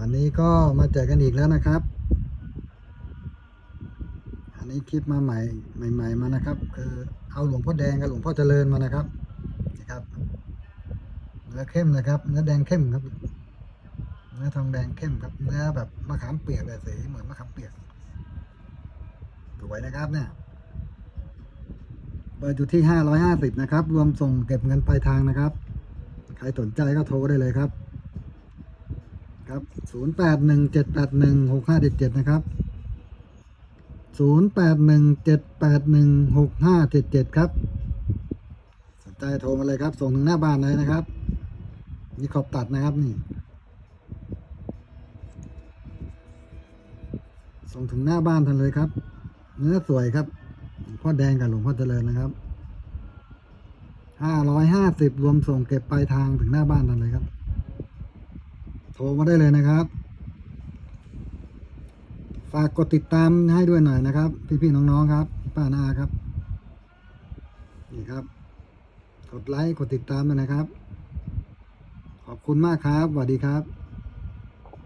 ครับวันนี้ก็มาเจอกันอีกแล้วนะครับ อันนี้คลิปมาใหม่ใหม่ ๆมานะครับ คือเอาหลวงพ่อแดงกับหลวงพ่อเจริญมานะครับนะครับเนื้อเข้มนะครับเนื้อแดงเข้มครับเนื้อทองแดงเข้มครับเนื้อแบบมะขามเปียกเลยสีเหมือนมะขามเปียกสวยนะครับเนี่ยเปิดอยู่ที่ห้าร้อยห้าสิบนะครับ รวมส่งเก็บเงินปลายทางนะครับ ใครสนใจก็โทรได้เลยครับ ครับศูนย์แปดหนึ่งเจ็ดแปดหนึ่งหกห้าเจ็ดเจ็ดนะครับศูนย์แปดหนึ่งเจ็ดแปดหนึ่งหกห้าเจ็ดเจ็ดครับสนใจโทรมาเลยครับ ส่งถึงหน้าบ้านเลยนะครับ นี่ขอบตัดนะครับนี่ ส่งถึงหน้าบ้านทันเลยครับ เนื้อสวยครับหลวงพ่อแดงกับหลวงพ่อเจริญนะครับห้าร้อยห้าสิบรวมส่งเก็บปลายทางถึงหน้าบ้านทันเลยครับ ทรมาได้เลยนะครับ ฝากกดติดตามให้ด้วยหน่อยนะครับ พี่ๆน้องๆครับ ป้านาครับ นี่ครับ กดไลค์กดติดตามด้วยนะครับ ขอบคุณมากครับสวัสดีครับ